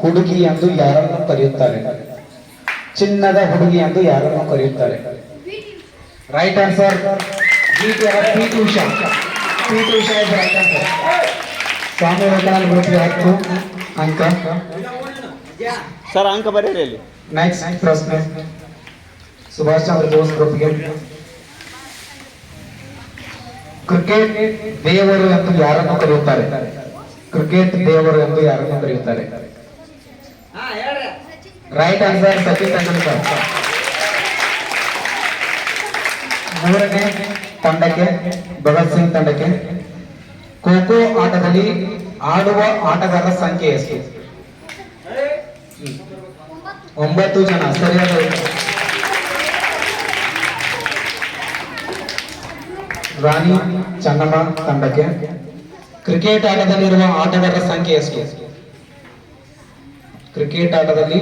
ಹುಡುಗಿ ಎಂದು ಯಾರನ್ನು ಕರೆಯುತ್ತಾರೆ? ಚಿನ್ನದ ಹುಡುಗಿ ಎಂದು ಯಾರನ್ನು ಕರೆಯುತ್ತಾರೆ? Right answer P T Usha P T Usha is right answer Swami Vivekananda ಗ್ರೂಪ್ಗೆ ಹತ್ತು ಅಂಕ ಸರ್ ಅಂಕ ಬರೀರಿ ಇಲ್ಲಿ ನೆಕ್ಸ್ಟ್ ಪ್ರಶ್ನೆ. ಸುಭಾಷ್ ಚಂದ್ರ ಬೋಸ್ ಗ್ರೂಪ್ಗೆ ಕ್ರಿಕೆಟ್ ದೇವರು ಎಂದು ಯಾರನ್ನು ಕರೆಯುತ್ತಾರೆ? ಕ್ರಿಕೆಟ್ ದೇವರು ಎಂದು ಯಾರನ್ನು ಕರೆಯುತ್ತಾರೆ ರೈಟ್ ಆನ್ಸರ್ ಸಚಿನ್ ತೆಂಡೂಲ್ಕರ್. ಮೂರನೇ ತಂಡಕ್ಕೆ ಭಗತ್ ಸಿಂಗ್ ತಂಡಕ್ಕೆ ಖೋ ಆಟದಲ್ಲಿ ಆಡುವ ಆಟಗಾರರ ಸಂಖ್ಯೆ ಎಷ್ಟು. ಒಂಬತ್ತು ಜನ ಸರಿಯಾದ ರಾಣಿ ಚೆನ್ನಮ್ಮ ತಂಡಕ್ಕೆ ಕ್ರಿಕೆಟ್ ಆಟದಲ್ಲಿರುವ ಆಟಗಾರರ ಸಂಖ್ಯೆ ಎಷ್ಟು? ಕ್ರಿಕೆಟ್ ಆಟದಲ್ಲಿ